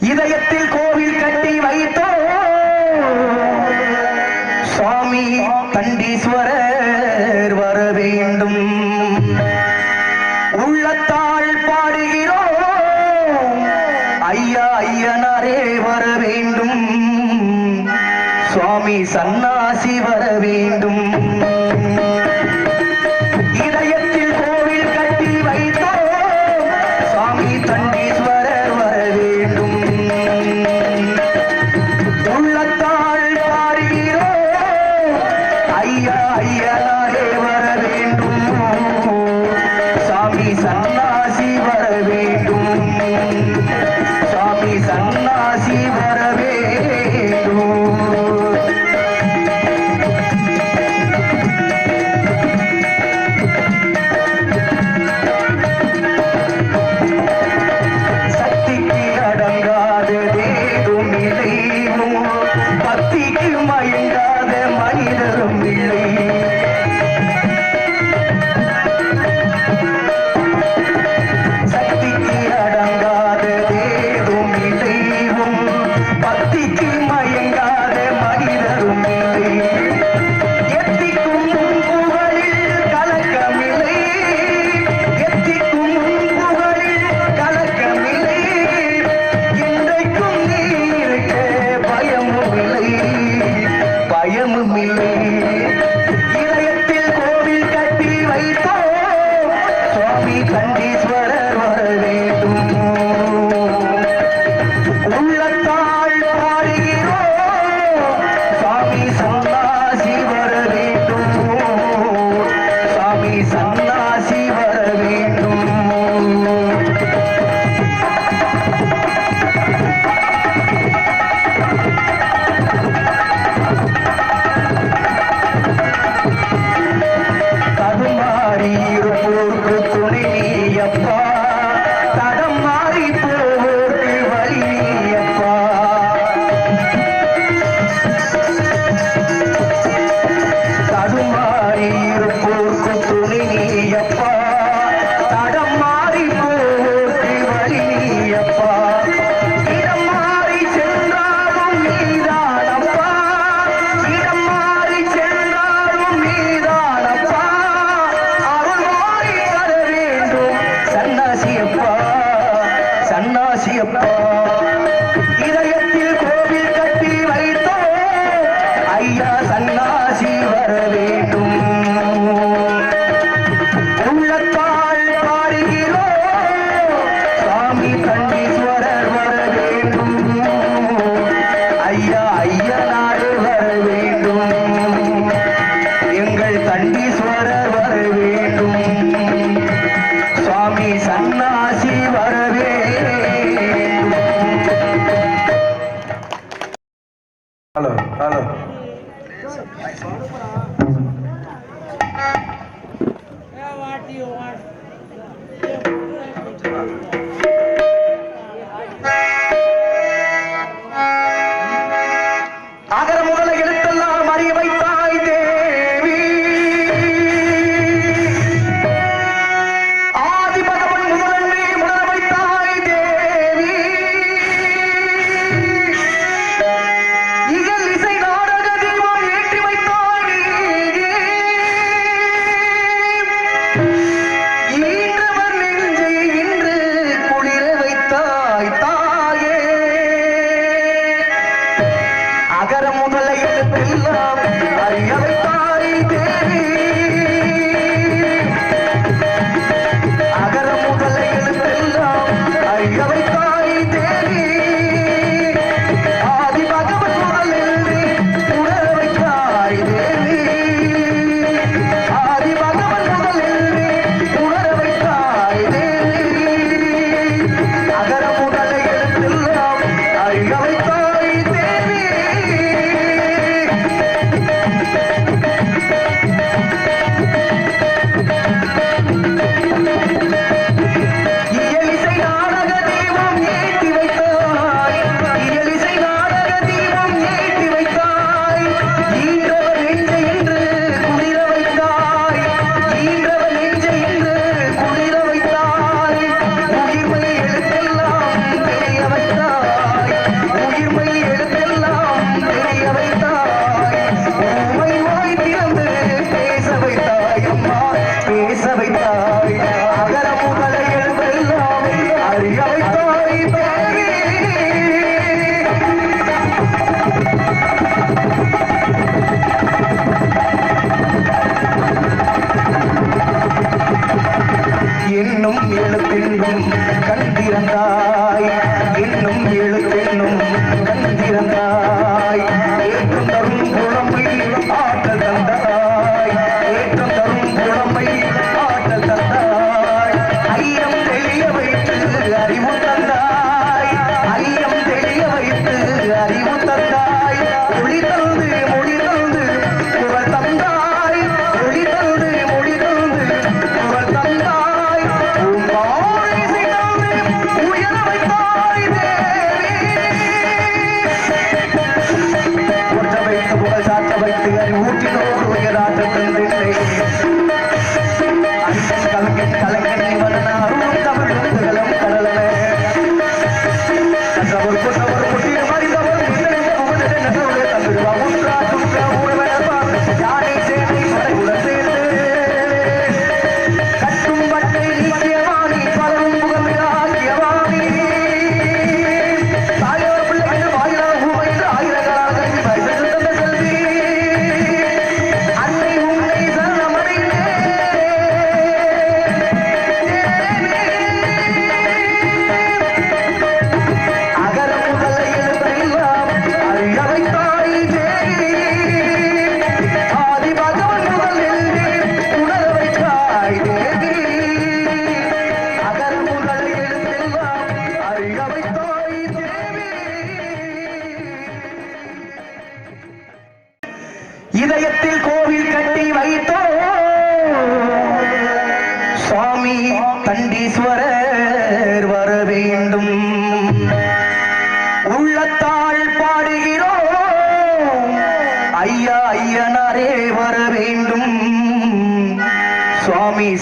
இதயத்தில் கோவில் கட்டி வைத்தோ சுவாமி தண்டீஸ்வரர் வர வேண்டும். உள்ளத்தால் பாடுகிறோம். ஐயா ஐயனாரே வர வேண்டும். சுவாமி சன்ன ஐயனாரே.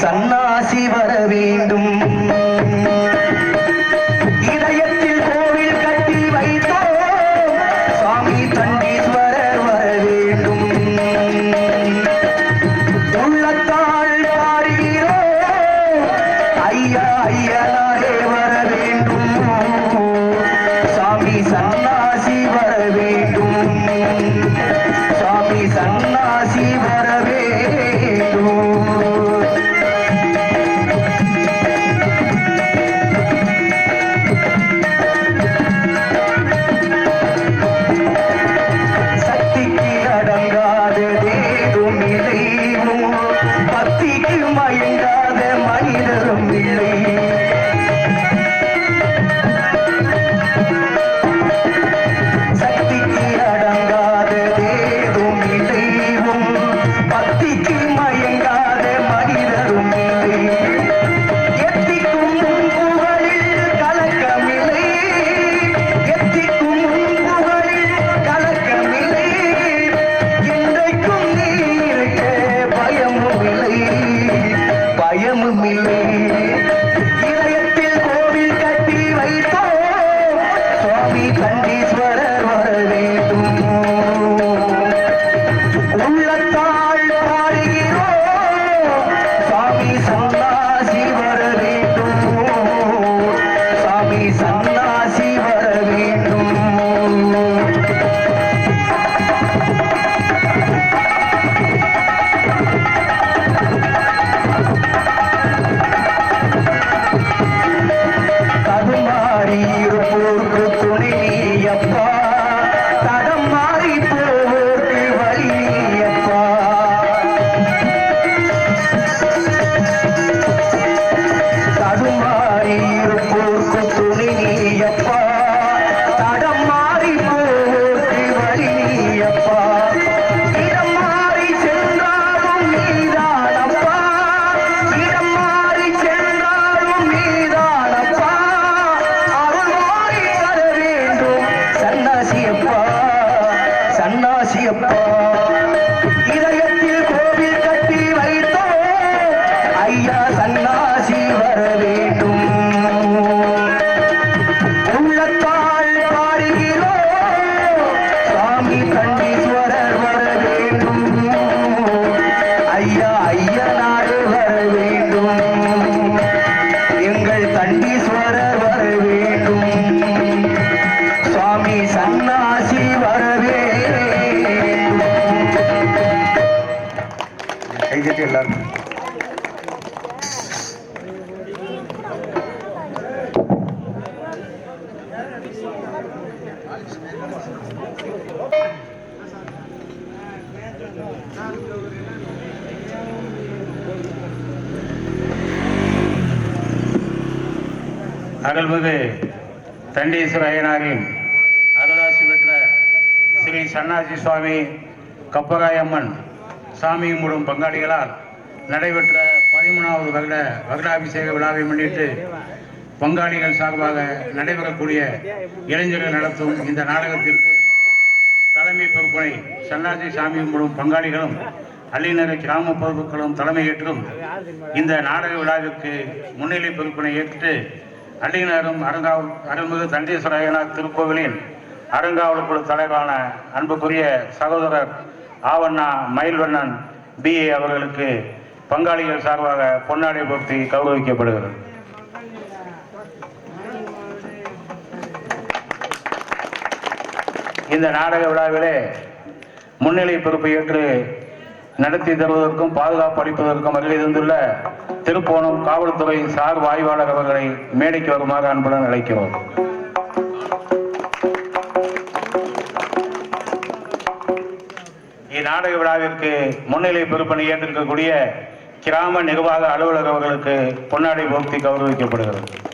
சுவாமி அருள்மிகு தண்டீஸ்வர அய்யனாரின் அருளாசி பெற்ற ஸ்ரீ சன்னாசி சுவாமி கப்பராயம்மன் சாமி கும்பிடும் பங்காளிகளால் நடைபெற்ற பதிமூணாவது வருட வருடாபிஷேக விழாவை முன்னிட்டு பங்காளிகள் சார்பாக நடைபெறக்கூடிய இளைஞர்கள் நடத்தும் இந்த நாடகத்திற்கு தலைமை பொறுப்பினை சன்னாசி சாமி கும்பிடும் பங்காளிகளும் அள்ளிநகர கிராம பொறுப்புகளும் தலைமையேற்றும் இந்த நாடக விழாவிற்கு முன்னிலை பொறுப்பினை ஏற்று அள்ளிநகரம் அருங்காவல் அருள்மிகு தண்டீஸ்வர திருக்கோவிலின் அருங்காவல் குழு தலைவரான அன்புக்குரிய சகோதரர் ஆவண்ணா மயில்வண்ணன் பிஏ அவர்களுக்கு பங்காளிகள் சார்பாக பொன்னாடை போர்த்தி கௌரவிக்கப்படுகிறது. இந்த நாடக விழாவிலே முன்னிலை பொறுப்பை ஏற்று நடத்தி தருவதற்கும் பாதுகாப்பு அளிப்பதற்கும் வருகை தந்துள்ள திருப்போணம் காவல்துறை சார் வாய்வாளர் அவர்களை மேடைக்கு வருமாறு அன்புடன் அழைக்கிறோம். இந்நாடக விழாவிற்கு முன்னிலை பொறுப்பனை ஏற்றிருக்கக்கூடிய கிராம நிர்வாக அலுவலர் அவர்களுக்கு பொன்னாடை போர்த்தி கௌரவிக்கப்படுகிறது.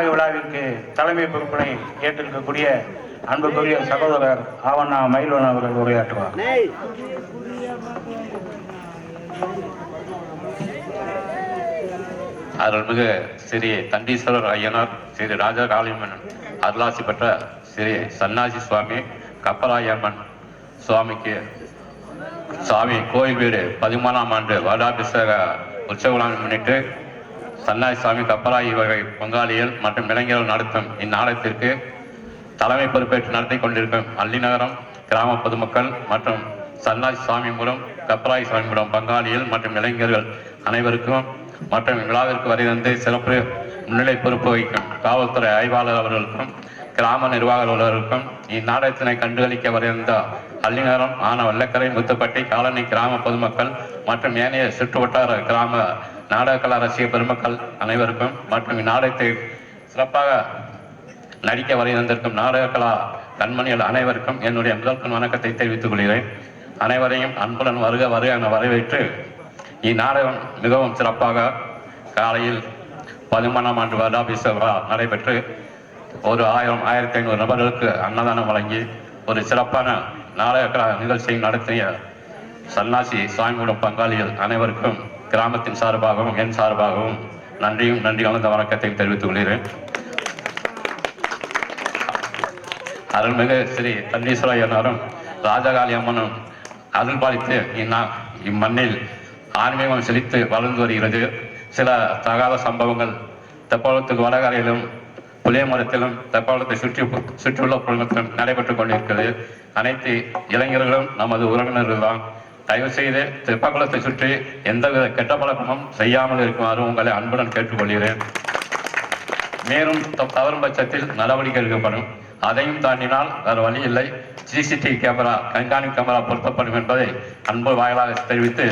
நாடக விழாவிற்கு தலைமை பொறுப்பினை ஏற்றிருக்கக்கூடிய அன்புக்குரிய சகோதரர் ஆவண்ணா மயில்வன் அவர்கள் உரையாற்றுவார். அருள்மிகு ஸ்ரீ தண்டீஸ்வரர் ஐயனார் ஸ்ரீ ராஜா காளியம்மன் அருளாசி பெற்ற ஸ்ரீ சன்னாசி சுவாமி கப்பலாயம்மன் சுவாமிக்கு சுவாமி கோயில் வீடு பதிமூணாம் ஆண்டு வருடாபிஷேக உற்சவம் முன்னிட்டு சன்னாய் சுவாமி கப்பராயி வகை பங்காளிகள் மற்றும் இளைஞர்கள் நடத்தும் இந்நாடகத்திற்கு தலைமை பொறுப்பேற்று நடத்தி கொண்டிருக்கும் அள்ளிநகரம் கிராம பொதுமக்கள் மற்றும் சன்னாய் சுவாமி மூலம் கப்பராய் சுவாமி மூலம் பங்காளிகள் மற்றும் இளைஞர்கள் அனைவருக்கும் மற்றும் விழாவிற்கு வருகிறது சிறப்பு முன்னிலை பொறுப்பு வகிக்கும் காவல்துறை ஆய்வாளர் அவர்களுக்கும் கிராம நிர்வாக அலுவலருக்கும் இந்நாடகத்தினை கண்டுகளிக்க வருகின்ற அள்ளிநகரம் ஆன வல்லக்கரை முத்துப்பட்டி காலனி கிராம பொதுமக்கள் மற்றும் ஏனைய சுற்றுவட்டார கிராம நாடகக்கலா ரசிக பெருமக்கள் அனைவருக்கும் மற்றும் இந்நாடகத்தை சிறப்பாக நடிக்க வருகின்றிருக்கும் நாடகக்கலா கண்மணிகள் அனைவருக்கும் என்னுடைய முதல்வன் வணக்கத்தை தெரிவித்துக் கொள்கிறேன். அனைவரையும் அன்புடன் வருக வருக என வரவேற்று இந்நாடகம் மிகவும் சிறப்பாக காலையில் பதிமூணாம் ஆண்டு வருடாபிஷேக விழா நடைபெற்று ஒரு ஆயிரம் ஆயிரத்தி ஐநூறு நபர்களுக்கு அன்னதானம் வழங்கி ஒரு சிறப்பான நாடக நிகழ்ச்சியை நடத்திய சன்னாசி சுவாமியுடன் பங்காளிகள் அனைவருக்கும் கிராமத்தின் சார்பாகவும் என் சார்பாகவும் நன்றியும் நன்றி கலந்த வணக்கத்தையும் தெரிவித்துக் கொள்கிறேன். அருள்மிகு ஸ்ரீ தண்டீஸ்வரையனாரும் ராஜகாளி அம்மனும் அருள் பாலித்து இந்நா இம்மண்ணில் ஆன்மீகம் செழித்து வளர்ந்து வருகிறது. சில தகாத சம்பவங்கள் தெப்பாளத்துக்கு வடகரையிலும் புளியமரத்திலும் தெப்பாளத்தை சுற்றி சுற்றியுள்ள குடும்பத்திலும் நடைபெற்றுக் கொண்டிருக்கிறது. அனைத்து இளைஞர்களும் நமது உறவினர்கள் தான் தயவு செய்து தெப்பகுளத்தை சுற்றி எந்தவித கெட்ட பழக்கமும் செய்யாமல் இருக்குமாறு உங்களை அன்புடன் கேட்டுக்கொள்கிறேன். மேலும் தவறும் பட்சத்தில் நடவடிக்கை எடுக்கப்படும். அதையும் தாண்டினால் வேறு வழி இல்லை. சிசிடிவி கேமரா கண்காணிப்பு கேமரா பொருத்தப்படும் என்பதை அன்பு வாயிலாக தெரிவித்து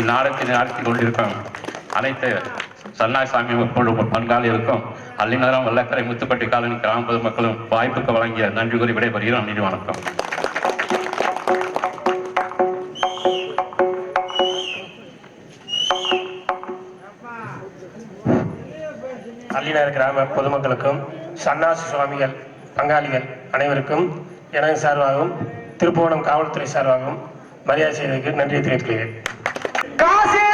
இந்நாடகத்தை நடத்தி கொண்டிருக்கும் அனைத்து சன்னாசாமி பங்காளிகளுக்கும் அள்ளிநகரம் வெள்ளக்கரை முத்துப்பட்டி காலனி கிராம பொதுமக்களும் வாய்ப்புக்கு வழங்கிய நன்றி கூறி விடைபெறுகிறோம். நன்றி வணக்கம். அள்ளினார் கிராம பொதுமக்களுக்கும் சன்னாசி சுவாமிகள் பங்காளிகள் அனைவருக்கும் எனது சார்பாகவும் திருப்புவனம் காவல்துறை சார்பாகவும் மரியாதை செய்ததற்கு நன்றியை தெரிவித்துக் கொள்கிறேன்.